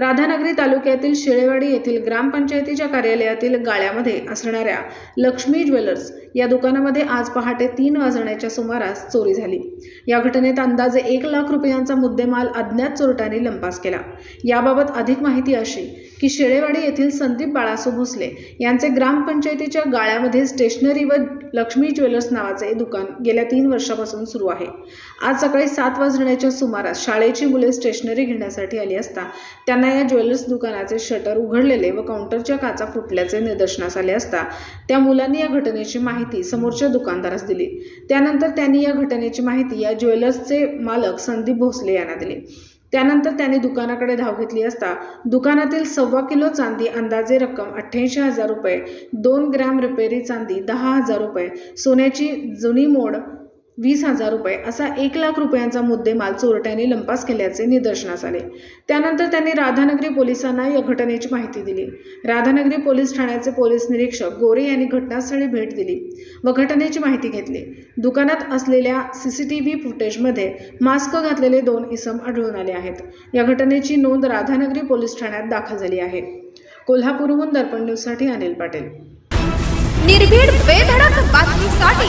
राधानगरी तालुक्यातील शिळेवाडी येथील ग्रामपंचायतीच्या कार्यालयातील गाळ्यामध्ये असणाऱ्या लक्ष्मी ज्वेलर्स या दुकानामध्ये आज पहाटे तीन वाजण्याच्या सुमारास चोरी झाली. या घटनेत अंदाजे एक लाख रुपयांचा मुद्देमाल अज्ञात चोरट्यांनी लंपास केला. याबाबत अधिक माहिती अशी की शेळेवाडी येथील संदीप बाळासू भोसले यांचे ग्रामपंचायतीच्या गाळ्यामध्ये स्टेशनरी व लक्ष्मी ज्वेलर्स नावाचे दुकान गेल्या तीन वर्षापासून सुरू आहे. आज सकाळी सात वाजण्याच्या सुमारास शाळेची मुले स्टेशनरी घेण्यासाठी आली असता त्यांना या ज्वेलर्स दुकानाचे शटर उघडलेले व काउंटरच्या काचा फुटल्याचे निदर्शनास आले असता त्या मुलांनी या घटनेची माहिती समोरच्या दुकानदारास दिली. त्यानंतर त्यांनी या घटनेची माहिती या ज्वेलर्सचे मालक संदीप भोसले यांना दिली. त्यानंतर त्यांनी दुकानाकडे धाव घेतली असता दुकानातील सव्वा किलो चांदी अंदाजे रक्कम अठ्ठ्याऐंशी हजार रुपये दोन ग्रॅम रिपेरी चांदी दहा हजार रुपये सोन्याची जुनी मोड वीस हजार रुपये असा एक लाख रुपयांचा मुद्देमाल चोरट्यांनी लंपास केल्याचे निदर्शनास आले. त्यानंतर त्यांनी राधानगरी पोलिसांना या घटनेची माहिती दिली. राधानगरी पोलीस ठाण्याचे पोलीस निरीक्षक गोरे यांनी घटनास्थळी भेट दिली व घटनेची माहिती घेतली. दुकानात असलेल्या सी सी टी व्ही फुटेजमध्ये मास्क घातलेले दोन इसम आढळून आले आहेत. या घटनेची नोंद राधानगरी पोलीस ठाण्यात दाखल झाली आहे. कोल्हापूरहून दर्पण न्यूजसाठी अनिल पाटील. निर्भीड बेधडक बातमीसाठी